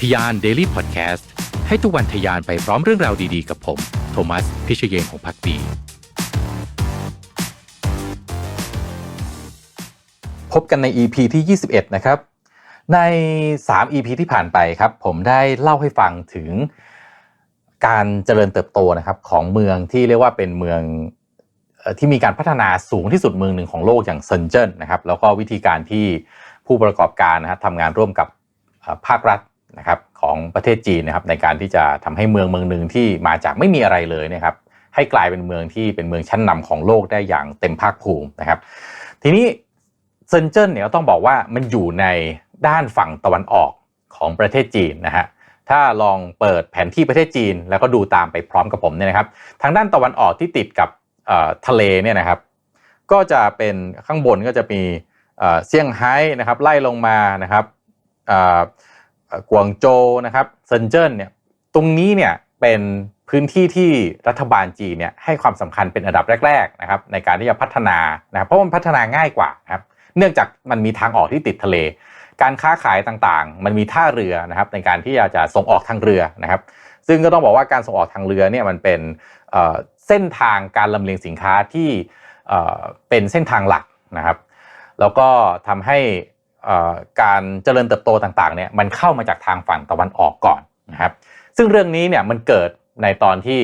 ทยาน Daily Podcast ให้ทุกวันทยานไปพร้อมเรื่องราวดีๆ กับผม โทมัส พิเชยเยงของพักดี พบกันใน EP ที่ 21 นะครับ ใน 3 EP ที่ผ่านไปครับ ผมได้เล่าให้ฟังถึงการเจริญเติบโตนะครับของเมืองที่เรียกว่าเป็นเมืองที่มีการพัฒนาสูงที่สุดเมืองหนึ่งของโลกอย่างเซินเจิ้นนะครับแล้วก็วิธีการที่ผู้ประกอบการนะครับทำงานร่วมกับภาครัฐ นะครับของประเทศจีนนะครับในการที่จะทำให้เมืองเมืองหนึ่งที่มาจากไม่มีอะไรเลยนะครับให้กลายเป็นเมืองที่เป็นเมืองชั้นนำของโลกได้อย่างเต็มภาคภูมินะครับ ทีนี้เซินเจิ้นเนี่ยต้องบอกว่ามันอยู่ในด้านฝั่งตะวันออกของประเทศจีนนะฮะถ้าลองเปิดแผนที่ประเทศจีน แล้วก็ดูตามไปพร้อมกับผมเนี่ยนะครับ ทางด้านตะวันออกที่ติดกับทะเลเนี่ยนะครับ ก็จะเป็นข้างบนก็จะมีเซี่ยงไฮ้นะครับไล่ลงมานะครับ กวางโจวนะครับเซินเจิ้นเนี่ยตรงนี้เนี่ยเป็นพื้นที่ที่รัฐบาลจีนเนี่ยให้ความสำคัญเป็นอันดับแรกๆนะครับในการที่จะพัฒนานะครับเพราะมันพัฒนาง่ายกว่าครับเนื่องจากมันมีทางออกที่ติดทะเล การค้าขายต่างๆ มันมีท่าเรือนะครับในการที่จะจะส่งออกทางเรือนะครับ ซึ่งก็ต้องบอกว่าการส่งออกทางเรือเนี่ยมันเป็นเส้นทางการลำเลียงสินค้าที่เป็นเส้นทางหลักนะครับ แล้วก็ทำให้ การเจริญเติบโตต่างๆเนี่ยมันเข้ามาจากทางฝั่งตะวันออกก่อนนะครับซึ่งเรื่องนี้เนี่ยมันเกิดในตอนที่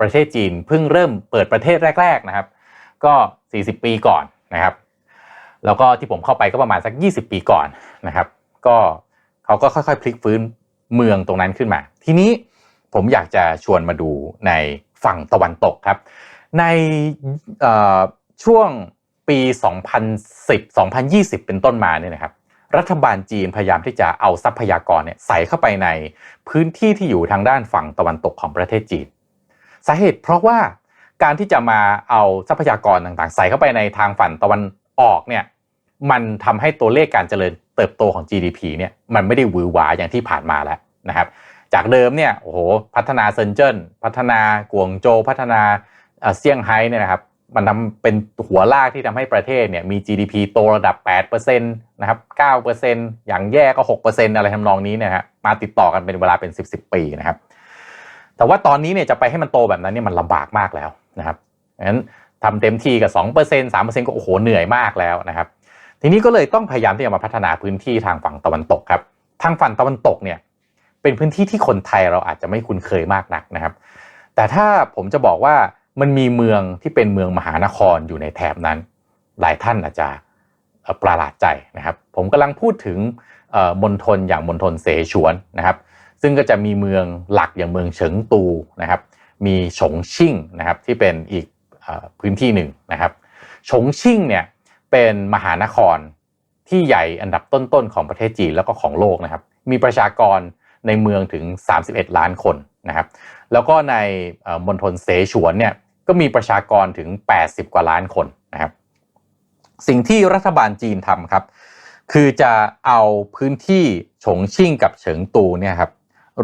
ประเทศจีนเพิ่งเริ่มเปิดประเทศแรก ๆนะครับ ก็ 40 ปีก่อนนะครับแล้วก็ที่ผมเข้าไปก็ประมาณสัก 20 ปีก่อนนะครับ ก็เขาก็ค่อยๆ พลิกฟื้นเมืองตรงนั้นขึ้นมา ทีนี้ผมอยากจะชวนมาดูในฝั่งตะวันตกครับ ในช่วง ปี 2010-2020 เป็นต้นมาเนี่ยนะครับรัฐบาลจีนพยายามที่จะเอาทรัพยากรเนี่ยใส่เข้าไปในพื้นที่ที่อยู่ทางด้านฝั่งตะวันตกของประเทศจีน สาเหตุเพราะว่าการที่จะมาเอาทรัพยากรต่างๆ ใส่เข้าไปในทางฝั่งตะวันออกเนี่ยมันทำให้ตัวเลขการเจริญเติบโตของ GDP เนี่ยมันไม่ได้หวือหวาอย่างที่ผ่านมาแล้วนะครับ จากเดิมเนี่ยโอ้โหพัฒนาเซินเจิ้นพัฒนากวงโจวพัฒนาเซี่ยงไฮ้เนี่ยนะครับ มันทำเป็นหัวลากที่ทำให้ประเทศเนี่ยมี GDP โตระดับ8%นะครับ9%อย่างแย่ก็ 6%อะไรทำนองนี้เนยฮะมาติดต่อกันเป็นเวลาเป็น 10 10ปีนะครับ แต่ว่าตอนนี้เนี่ยจะไปให้มันโตแบบนั้นเนี่ยมันลำบากมากแล้วนะครับงั้นทำเต็มที่กับ 2% 3%ก็โอ้โหเหนื่อยมากแล้วนะครับ ทีนี้ก็เลยต้องพยายามที่จะมาพัฒนาพื้นที่ทางฝั่งตะวันตกครับ ทางฝั่งตะวันตกเนี่ยเป็นพื้นที่ที่คนไทยเราอาจจะไม่คุ้นเคยมากนักนะครับ แต่ถ้าผมจะบอกว่า มันมีเมืองที่เป็นเมืองมหานครอยู่ในแถบนั้น หลายท่านอาจจะประหลาดใจนะครับ ผมกำลังพูดถึงมณฑลอย่างมณฑลเสฉวนนะครับ ซึ่งก็จะมีเมืองหลักอย่างเมืองเฉิงตูนะครับ มีฉงชิ่งนะครับที่เป็นอีกอพื้นที่หนึ่งนะครับฉงชิ่งเนี่ยเป็นมหานครที่ใหญ่อันดับต้นๆของประเทศจีนแล้วก็ของโลกนะครับ มีประชากรในเมืองถึง 31 ล้านคนนะครับ แล้วก็ในมณฑลเสฉวนเนี่ย ก็มีประชากรถึง 80 กว่าล้านคนนะครับ สิ่งที่รัฐบาลจีนทำครับ คือจะเอาพื้นที่ฉงชิ่งกับเฉิงตูเนี่ยครับ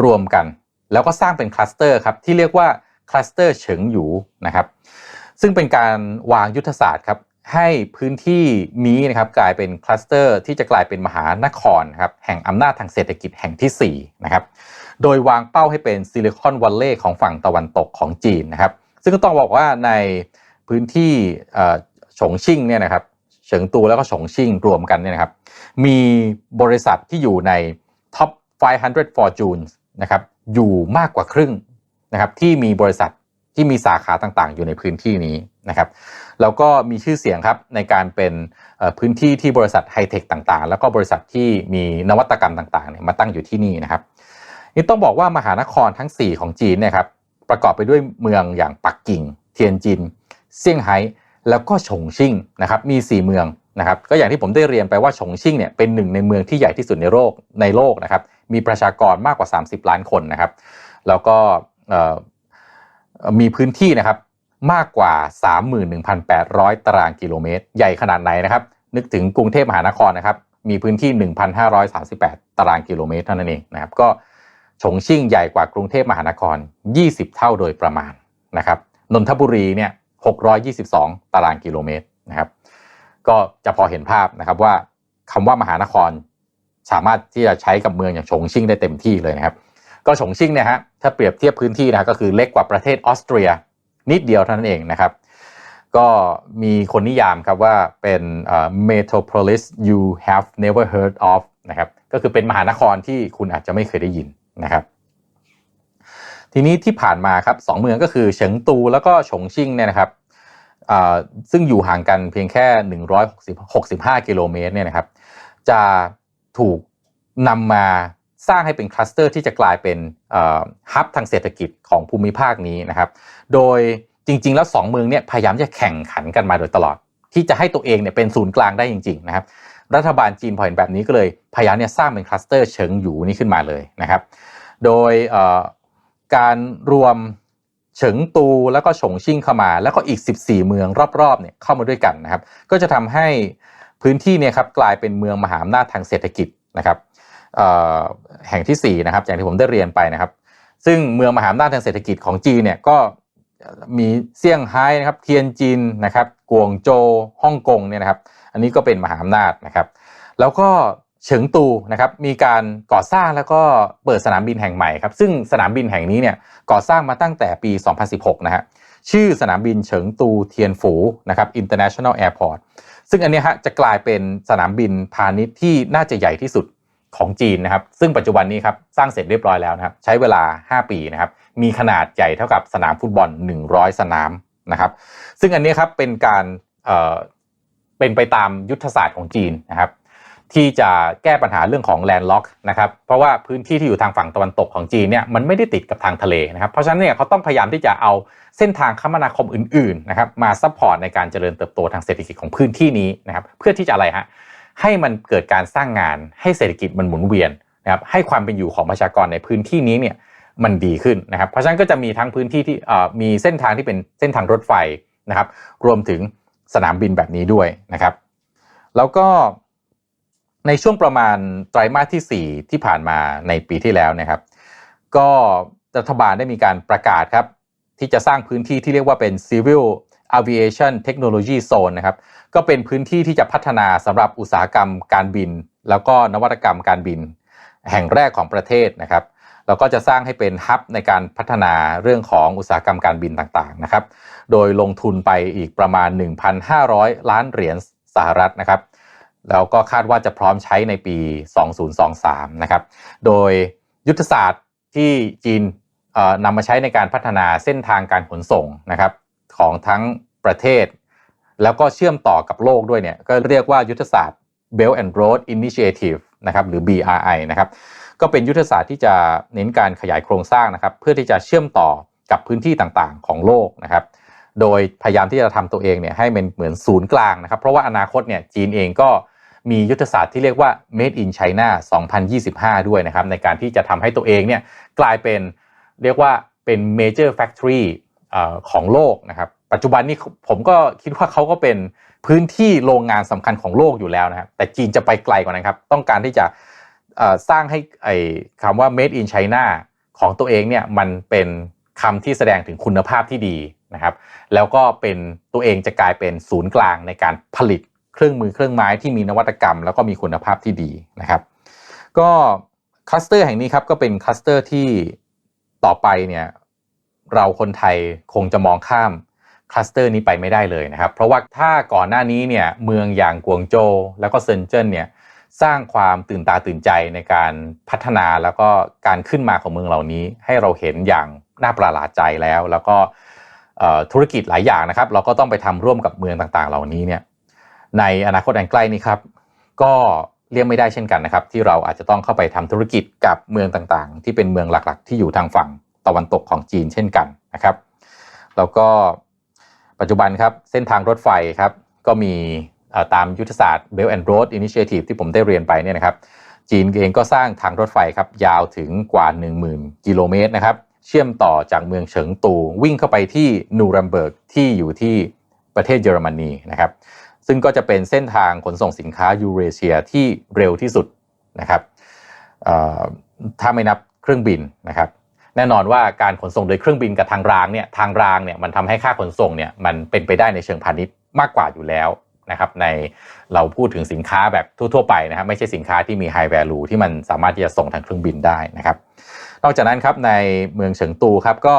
รวมกัน แล้วก็สร้างเป็นคลัสเตอร์ครับที่เรียกว่าคลัสเตอร์เฉิงหยูนะครับ ซึ่งเป็นการวางยุทธศาสตร์ครับให้พื้นที่นี้นะครับกลายเป็นคลัสเตอร์ที่จะกลายเป็นมหานครครับแห่งอำนาจทางเศรษฐกิจแห่งที่4นะครับโดยวางเป้าให้เป็นซิลิคอนวัลเลย์ของฝั่งตะวันตกของจีนนะครับ ซึ่งก็ต้องบอกว่าในพื้นที่ฉงชิ่งเนี่ยนะครับเฉิงตูแล้วก็ฉงชิ่งรวมกันเนี่ยนะครับ มีบริษัทที่อยู่ใน Top 500 Fortune นะครับอยู่มากกว่าครึ่งนะครับที่มีบริษัทที่มีสาขาต่างๆ อยู่ในพื้นที่นี้นะครับแล้วก็มีชื่อเสียงครับในการเป็นพื้นที่ที่บริษัทไฮเทคต่างๆ แล้วก็บริษัทที่มีนวัตกรรมต่างๆเนี่ยมาตั้งอยู่ที่นี่นะครับนี่ต้องบอกว่ามหานครทั้ง 4 ของจีนเนี่ยครับ ประกอบไปด้วยเมืองอย่างปักกิ่ง เทียนจิน เซี่ยงไฮ้แล้วก็ฉงชิ่งนะครับมี 4 เมืองนะครับก็อย่างที่ผมได้เรียนไปว่าฉงชิ่งเนี่ยเป็นหนึ่งในเมืองที่ใหญ่ที่สุดในโลกในโลกนะครับมีประชากรมากกว่า 30 ล้านคนนะครับ แล้วก็มีพื้นที่นะครับมากกว่า 31,800 ตารางกิโลเมตร ใหญ่ขนาดไหนนะครับ นึกถึงกรุงเทพมหานครนะครับ มีพื้นที่ 1,538 ตารางกิโลเมตรเท่านั้นเองนะครับ ก็ ฉงชิ่งใหญ่กว่ากรุงเทพมหานคร 20 เท่าโดยประมาณนะครับนนทบุรีเนี่ย622 ตารางกิโลเมตรนะครับก็จะพอเห็นภาพนะครับว่าคำว่ามหานครสามารถที่จะใช้กับเมืองอย่างฉงชิ่งได้เต็มที่เลยนะครับ ก็ฉงชิ่งเนี่ยฮะถ้าเปรียบเทียบพื้นที่นะก็คือเล็กกว่าประเทศออสเตรีย นิดเดียวเท่านั้นเองนะครับ ก็มีคนนิยามครับว่าเป็น metropolis you have never heard of นะครับก็คือเป็นมหานครที่คุณอาจจะไม่เคยได้ยิน นะครับ ทีนี้ที่ผ่านมาครับสองเมืองก็คือเฉิงตูแล้วก็ฉงชิ่งเนี่ยนะครับซึ่งอยู่ห่างกันเพียงแค่ 165 กิโลเมตรเนี่ยนะครับ จะถูกนำมาสร้างให้เป็นคลัสเตอร์ที่จะกลายเป็นฮับทางเศรษฐกิจของภูมิภาคนี้นะครับ โดยจริง ๆ แล้ว 2 เมืองเนี่ยพยายามจะแข่งขันกันมาโดยตลอด ที่จะให้ตัวเองเนี่ยเป็นศูนย์กลางได้จริง ๆ นะครับ รัฐบาลจีนพอเห็นแบบนี้ก็เลยพยายามเนี่ยสร้างเป็นคลัสเตอร์เฉิงหยูนี้ขึ้นมาเลยนะครับ โดยการรวมเฉิงตูแล้วก็ฉงชิ่งเข้ามา แล้วก็อีก 14 เมืองรอบๆเนี่ยเข้ามาด้วยกันนะครับ ก็จะทำให้พื้นที่เนี่ยครับกลายเป็นเมืองมหาอำนาจทางเศรษฐกิจนะครับแห่งที่4นะครับอย่างที่ผมได้เรียนไปนะครับ ซึ่งเมืองมหาอำนาจทางเศรษฐกิจของจีนเนี่ยก็ มีเซี่ยงไฮ้นะครับเทียนจินนะครับกวงโจวฮ่องกงเนี่ยนะครับอันนี้ก็เป็นมหาอำนาจนะครับ แล้วก็เฉิงตูนะครับมีการก่อสร้างแล้วก็เปิดสนามบินแห่งใหม่ครับซึ่งสนามบินแห่งนี้เนี่ยก่อสร้างมาตั้งแต่ปี 2016 นะฮะชื่อสนามบินเฉิงตูเทียนฝูนะครับ International Airport ซึ่งอันนี้ฮะจะกลายเป็นสนามบินพาณิชย์ที่น่าจะใหญ่ที่สุดของจีนนะครับ ซึ่งปัจจุบันนี้ครับสร้างเสร็จเรียบร้อยแล้วนะครับ ใช้เวลา 5 ปีนะครับ มีขนาดใหญ่เท่ากับสนามฟุตบอล 100 สนามนะครับ ซึ่งอันนี้ครับเป็นการเเป็นไปตามยุทธศาสตร์ของจีนนะครับ ที่จะแก้ปัญหาเรื่องของแลนด์ล็อกนะครับเพราะว่าพื้นที่ที่อยู่ทางฝั่งตะวันตกของจีนเนี่ยมันไม่ได้ติดกับทางทะเลนะครับ เพราะฉะนั้นเนี่ยเขาต้องพยายามที่จะเอาเส้นทางคมนาคมอื่นๆนะครับมาซัพพอร์ตในการเจริญเติบโตทางเศรษฐกิจของพื้นที่นี้นะครับ เพื่อที่จะอะไรฮะให้มันเกิดการสร้างงานให้เศรษฐกิจมันหมุนเวียนนะครับให้ความเป็นอยู่ของประชากรในพื้นที่นี้เนี่ย มันดีขึ้นนะครับ เพราะฉะนั้นก็จะมีทั้งพื้นที่ที่มีเส้นทางที่เป็นเส้นทางรถไฟนะครับ รวมถึงสนามบินแบบนี้ด้วยนะครับ แล้วก็ในช่วงประมาณไตรมาสที่ 4 ที่ผ่านมาในปีที่แล้วนะครับ ก็รัฐบาลได้มีการประกาศครับ ที่จะสร้างพื้นที่ที่เรียกว่าเป็น Civil Aviation Technology Zone นะครับ ก็เป็นพื้นที่ที่จะพัฒนาสำหรับอุตสาหกรรมการบิน แล้วก็นวัตกรรมการบิน แห่งแรกของประเทศนะครับ แล้วก็จะสร้างให้เป็นฮับในการพัฒนาเรื่องของอุตสาหกรรมการบินต่างๆนะครับ โดยลงทุนไปอีกประมาณ 1,500 ล้านเหรียญสหรัฐนะครับแล้วก็คาดว่าจะพร้อมใช้ในปี 2023 นะครับ โดยยุทธศาสตร์ที่จีนนำมาใช้ในการพัฒนาเส้นทางการขนส่งนะครับของทั้งประเทศ แล้วก็เชื่อมต่อกับโลกด้วยเนี่ยก็เรียกว่ายุทธศาสตร์ Belt and Road Initiative นะครับหรือ BRI นะครับ ก็เป็นยุทธศาสตร์ที่จะเน้นการขยายโครงสร้างนะครับ เพื่อที่จะเชื่อมต่อกับพื้นที่ต่างๆ ของโลกนะครับ โดยพยายามที่จะทำตัวเองเนี่ยให้เป็นเหมือนศูนย์กลางนะครับ เพราะว่าอนาคตเนี่ยจีนเองก็มียุทธศาสตร์ที่เรียกว่า Made in China 2025 ด้วยนะครับ ในการที่จะทำให้ตัวเองเนี่ยกลายเป็นเรียกว่าเป็น major factory ของโลกนะครับ ปัจจุบันนี้ผมก็คิดว่าเขาก็เป็นพื้นที่โรงงานสำคัญของโลกอยู่แล้วนะครับ แต่จีนจะไปไกลกว่านั้นครับ ต้องการที่จะ สร้างให้ไอ้คำว่า made in China ของตัวเองเนี่ยมันเป็นคำที่แสดงถึงคุณภาพที่ดีนะครับ แล้วก็เป็นตัวเองจะกลายเป็นศูนย์กลางในการผลิตเครื่องมือเครื่องไม้ที่มีนวัตกรรม แล้วก็มีคุณภาพที่ดีนะครับ ก็คลัสเตอร์แห่งนี้ครับก็เป็นคลัสเตอร์ที่ต่อไปเนี่ยเราคนไทยคงจะมองข้ามคลัสเตอร์นี้ไปไม่ได้เลยนะครับ เพราะว่าถ้าก่อนหน้านี้เนี่ยเมืองอย่างกวงโจวแล้วก็เซินเจิ้นเนี่ย สร้างความตื่นตาตื่นใจในการพัฒนาแล้วก็การขึ้นมาของเมืองเหล่านี้ ให้เราเห็นอย่างน่าประหลาดใจแล้ว แล้วก็ธุรกิจหลายอย่างนะครับ เราก็ต้องไปทำร่วมกับเมืองต่างๆ เหล่านี้เนี่ยในอนาคตอันใกล้นี้ครับก็เลี่ยงไม่ได้เช่นกันนะครับ ที่เราอาจจะต้องเข้าไปทำธุรกิจกับเมืองต่างๆ ที่เป็นเมืองหลักๆ ที่อยู่ทางฝั่งตะวันตกของจีนเช่นกันนะครับ แล้วก็ปัจจุบันครับเส้นทางรถไฟครับก็มี ตามยุทธศาสตร์ Belt and Road Initiative ที่ผมได้เรียนไปเนี่ยนะครับจีนเองก็สร้างทางรถไฟครับยาวถึงกว่า 10,000 กิโลเมตรนะครับเชื่อมต่อจากเมืองเฉิงตู วิ่งเข้าไปที่นูรัมเบิร์กที่อยู่ที่ประเทศเยอรมนีนะครับซึ่งก็จะเป็นเส้นทางขนส่งสินค้ายูเรเชียที่เร็วที่สุดนะครับถ้าไม่นับเครื่องบินนะครับแน่นอนว่าการขนส่งโดยเครื่องบินกับทางรางเนี่ยทางรางเนี่ยมันทำให้ค่าขนส่งเนี่ยมันเป็นไปได้ในเชิงพาณิชย์มากกว่าอยู่แล้ว นะครับในเราพูดถึงสินค้าแบบทั่วๆไปนะครับไม่ใช่สินค้าที่มี high value ที่มันสามารถที่จะส่งทางเครื่องบินได้นะครับ นอกจากนั้นครับในเมืองเฉิงตูครับก็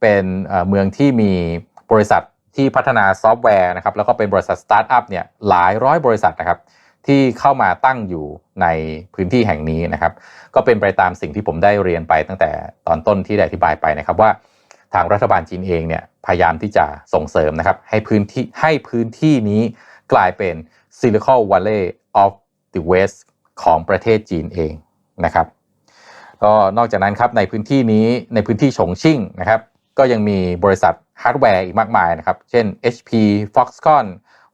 เป็นเอ่อเมืองที่มีบริษัทที่พัฒนาซอฟต์แวร์นะครับแล้วก็เป็นบริษัทสตาร์ทอัพเนี่ยหลายร้อยบริษัทนะครับที่เข้ามาตั้งอยู่ในพื้นที่แห่งนี้นะครับ ก็เป็นไปตามสิ่งที่ผมได้เรียนไปตั้งแต่ตอนต้นที่ได้อธิบายไปนะครับว่าทางรัฐบาลจีนเองเนี่ยพยายามที่จะส่งเสริมนะครับให้พื้นที่ให้พื้นที่นี้ กลายเป็น Silicon Valley of the West ของประเทศจีนเองนะครับก็นอกจากนั้นครับในพื้นที่นี้ในพื้นที่ฉงชิ่งนะครับก็ยังมีบริษัทฮาร์ดแวร์อีกมากมายนะครับ เช่น HP Foxconn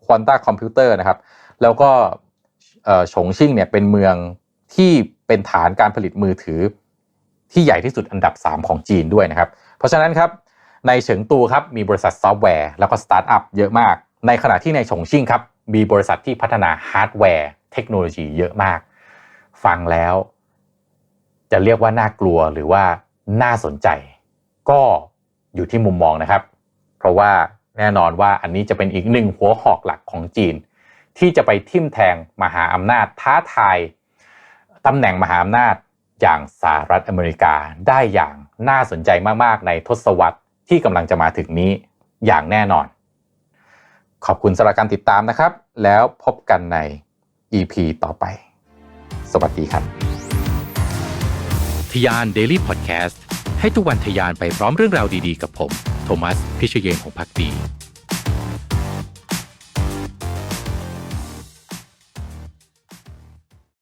Quanta Computer นะครับแล้วก็ฉงชิ่งเนี่ยเป็นเมืองที่เป็นฐานการผลิตมือถือที่ใหญ่ที่สุดอันดับ 3 ของจีนด้วยนะครับ เพราะฉะนั้นครับในเฉิงตูครับมีบริษัทซอฟต์แวร์แล้วก็สตาร์ทอัพเยอะมาก ในขณะที่ในฉงชิ่งครับ มีบริษัทที่พัฒนาฮาร์ดแวร์เทคโนโลยีเยอะมาก ฟังแล้ว จะเรียกว่าน่ากลัวหรือว่าน่าสนใจ ก็อยู่ที่มุมมองนะครับ เพราะว่าแน่นอนว่าอันนี้จะเป็นอีกหนึ่งหัวหอกหลักของจีน ที่จะไปทิ่มแทงมหาอำนาจท้าทายตำแหน่งมหาอำนาจอย่างสหรัฐอเมริกาได้อย่างน่าสนใจมากๆ ในทศวรรษที่กำลังจะมาถึงนี้อย่างแน่นอน ขอบคุณสำหรับการติดตามนะครับ แล้วพบกันใน EP ต่อไป สวัสดีครับ ทยาน Daily Podcast ให้ทุกวันทยานไปพร้อมเรื่องราวดีๆ กับผม โทมัส พิเชยเยนของพักดี